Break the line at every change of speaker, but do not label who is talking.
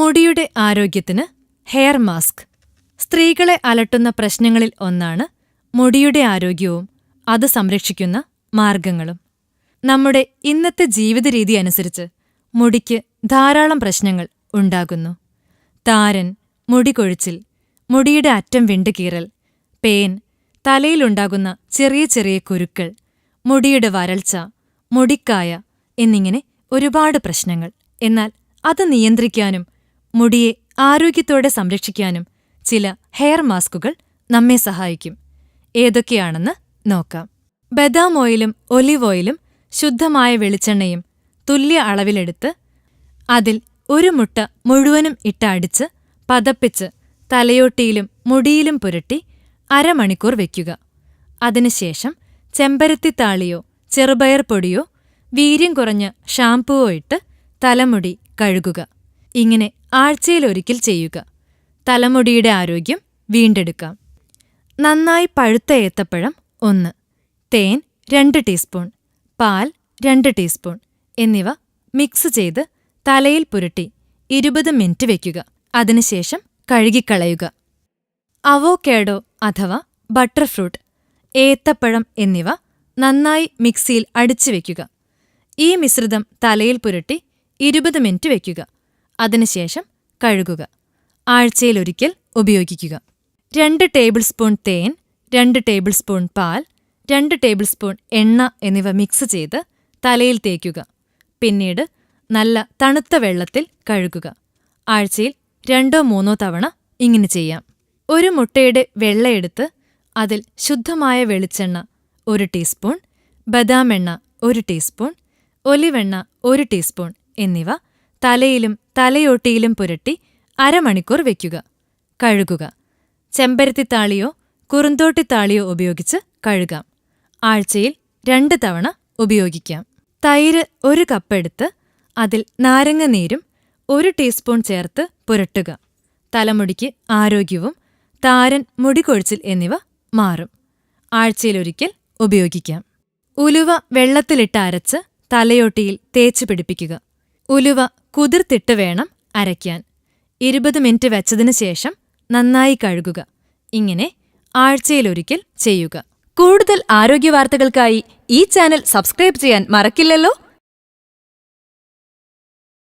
മുടിയുടെ ആരോഗ്യത്തിന് hair mask. സ്ത്രീകളെ അലട്ടുന്ന പ്രശ്നങ്ങളിൽ ഒന്നാണ് മുടിയുടെ ആരോഗ്യവും അത് സംരക്ഷിക്കുന്ന മാർഗങ്ങളും. നമ്മുടെ ഇന്നത്തെ ജീവിത രീതി അനുസരിച്ച് മുടിക്ക് ധാരാളം പ്രശ്നങ്ങൾ ഉണ്ടാകുന്നു. താരൻ മുടി കൊഴിച്ചിൽ മുടിയുടെ അറ്റം വിണ്ടുകീറൽ പേൻ തലയിലുണ്ടാകുന്ന ചെറിയ ചെറിയ കുരുക്കൾ മുടിയുടെ വരൾച്ച മുടിക്കായ എന്നിങ്ങനെ ഒരുപാട് പ്രശ്നങ്ങൾ. എന്നാൽ അത് നിയന്ത്രിക്കാനും മുടിയെ ആരോഗ്യത്തോടെ സംരക്ഷിക്കാനും ചില ഹെയർ മാസ്കുകൾ നമ്മെ സഹായിക്കും. ഏതൊക്കെയാണെന്ന് നോക്കാം. ബദാം ഓയിലും ഒലിവ് ഓയിലും ശുദ്ധമായ വെളിച്ചെണ്ണയും തുല്യ അളവിലെടുത്ത് അതിൽ ഒരു മുട്ട മുഴുവനും ഇട്ടടിച്ച് പതപ്പിച്ച് തലയോട്ടിയിലും മുടിയിലും പുരട്ടി അരമണിക്കൂർ വയ്ക്കുക അതിനുശേഷം ചെമ്പരത്തിത്താളിയോ ചെറുപയർ പൊടിയോ വീര്യം കുറഞ്ഞ ഷാംപൂവോ ഇട്ട് തലമുടി കഴുകുക. ഇങ്ങനെ ആഴ്ചയിലൊരിക്കൽ ചെയ്യുക. തലമുടിയുടെ ആരോഗ്യം വീണ്ടെടുക്കാം. നന്നായി പഴുത്ത ഏത്തപ്പഴം ഒന്ന്. തേൻ രണ്ട് ടീസ്പൂൺ. പാൽ രണ്ട് ടീസ്പൂൺ. എന്നിവ മിക്സ് ചെയ്ത് തലയിൽ പുരട്ടി ഇരുപത് മിനിറ്റ് വയ്ക്കുക അതിനുശേഷം കഴുകിക്കളയുക. അവോക്കാഡോ അഥവാ ബട്ടർഫ്രൂട്ട് ഏത്തപ്പഴം എന്നിവ നന്നായി മിക്സിയിൽ അടിച്ചു വയ്ക്കുക ഈ മിശ്രിതം തലയിൽ പുരട്ടി ഇരുപത് മിനിറ്റ് വയ്ക്കുക അതിനുശേഷം കഴുകുക. ആഴ്ചയിലൊരിക്കൽ ഉപയോഗിക്കുക. രണ്ട് ടേബിൾ സ്പൂൺ തേൻ രണ്ട് ടേബിൾ സ്പൂൺ പാൽ രണ്ട് ടേബിൾ സ്പൂൺ എണ്ണ എന്നിവ മിക്സ് ചെയ്ത് തലയിൽ തേക്കുക. പിന്നീട് നല്ല തണുത്ത വെള്ളത്തിൽ കഴുകുക. ആഴ്ചയിൽ രണ്ടോ മൂന്നോ തവണ ഇങ്ങനെ ചെയ്യാം. ഒരു മുട്ടയുടെ വെള്ളയെടുത്ത് അതിൽ ശുദ്ധമായ വെളിച്ചെണ്ണ ഒരു ടീസ്പൂൺ ബദാം എണ്ണ ഒരു ടീസ്പൂൺ ഒലിവെണ്ണ ഒരു ടീസ്പൂൺ എന്നിവ തലയിലും തലയോട്ടിയിലും പുരട്ടി അരമണിക്കൂർ വയ്ക്കുക കഴുകുക. ചെമ്പരത്തിത്താളിയോ കുറുന്തോട്ടിത്താളിയോ ഉപയോഗിച്ച് കഴുകാം. ആഴ്ചയിൽ രണ്ട് തവണ ഉപയോഗിക്കാം. തൈര് ഒരു കപ്പെടുത്ത് അതിൽ നാരങ്ങ നാരങ്ങനീരും ഒരു ടീസ്പൂൺ ചേർത്ത് പുരട്ടുക. തലമുടിക്ക് ആരോഗ്യവും താരൻ മുടികൊഴിച്ചിൽ എന്നിവ മാറും. ആഴ്ചയിലൊരിക്കൽ ഉപയോഗിക്കാം. ഉലുവ വെള്ളത്തിലിട്ട് അരച്ച് തലയോട്ടിയിൽ തേച്ചു പിടിപ്പിക്കുക. ഉലുവ കുതിർത്തിട്ട് വേണം അരയ്ക്കാൻ. ഇരുപത് മിനിറ്റ് വെച്ചതിനു ശേഷം നന്നായി കഴുകുക. ഇങ്ങനെ ആഴ്ചയിലൊരിക്കൽ ചെയ്യുക. കൂടുതൽ ആരോഗ്യ വാർത്തകൾക്കായി ഈ ചാനൽ സബ്സ്ക്രൈബ് ചെയ്യാൻ മറക്കില്ലല്ലോ?